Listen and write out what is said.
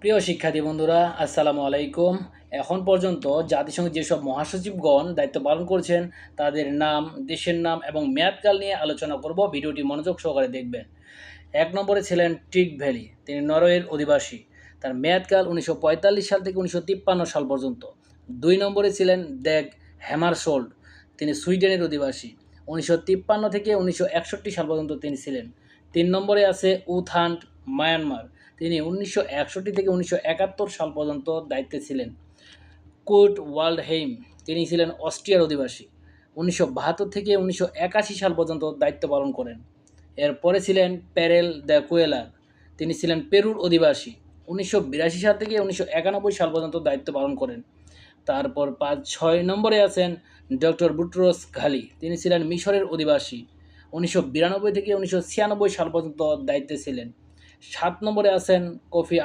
প্রিয় শিক্ষার্থী বন্ধুরা, আসসালামু আলাইকুম। এখন পর্যন্ত জাতিসংঘের যেসব মহাসচিবগণ দায়িত্ব পালন করছেন, তাদের নাম, দেশের নাম এবং মেয়াদকাল নিয়ে আলোচনা করব। ভিডিওটি মনোযোগ সহকারে দেখবেন। এক নম্বরে ছিলেন টিক ভ্যালি, তিনি নরওয়ের অধিবাসী। তার মেয়াদকাল উনিশশো পঁয়তাল্লিশ সাল থেকে উনিশশো তিপ্পান্ন সাল পর্যন্ত। দুই নম্বরে ছিলেন দ্যাগ হ্যামারশোল্ড তিনি সুইডেনের অধিবাসী। উনিশশো তিপ্পান্ন থেকে উনিশশো একষট্টি সাল পর্যন্ত তিনি ছিলেন। তিন নম্বরে আছে উথান্ট মায়ানমার। তিনি উনিশশো একষট্টি থেকে উনিশশো একাত্তর সাল পর্যন্ত দায়িত্বে ছিলেন। কুট ওয়ার্ল্ডহেইম তিনি ছিলেন অস্ট্রিয়ার অধিবাসী। উনিশশো বাহাত্তর থেকে উনিশশো একাশি সাল পর্যন্ত দায়িত্ব পালন করেন। এরপরে ছিলেন প্যারেল দ্য কুয়েলার, তিনি ছিলেন পেরুর অধিবাসী। উনিশশো বিরাশি সাল থেকে উনিশশো একানব্বই সাল পর্যন্ত দায়িত্ব পালন করেন। তারপর পাঁচ, ছয় নম্বরে আছেন ডক্টর বুটরোস ঘালি, তিনি ছিলেন মিশরের অধিবাসী। উনিশশো বিরানব্বই থেকে উনিশশো ছিয়ানব্বই সাল পর্যন্ত দায়িত্বে ছিলেন। সাত নম্বরে আছেন কফি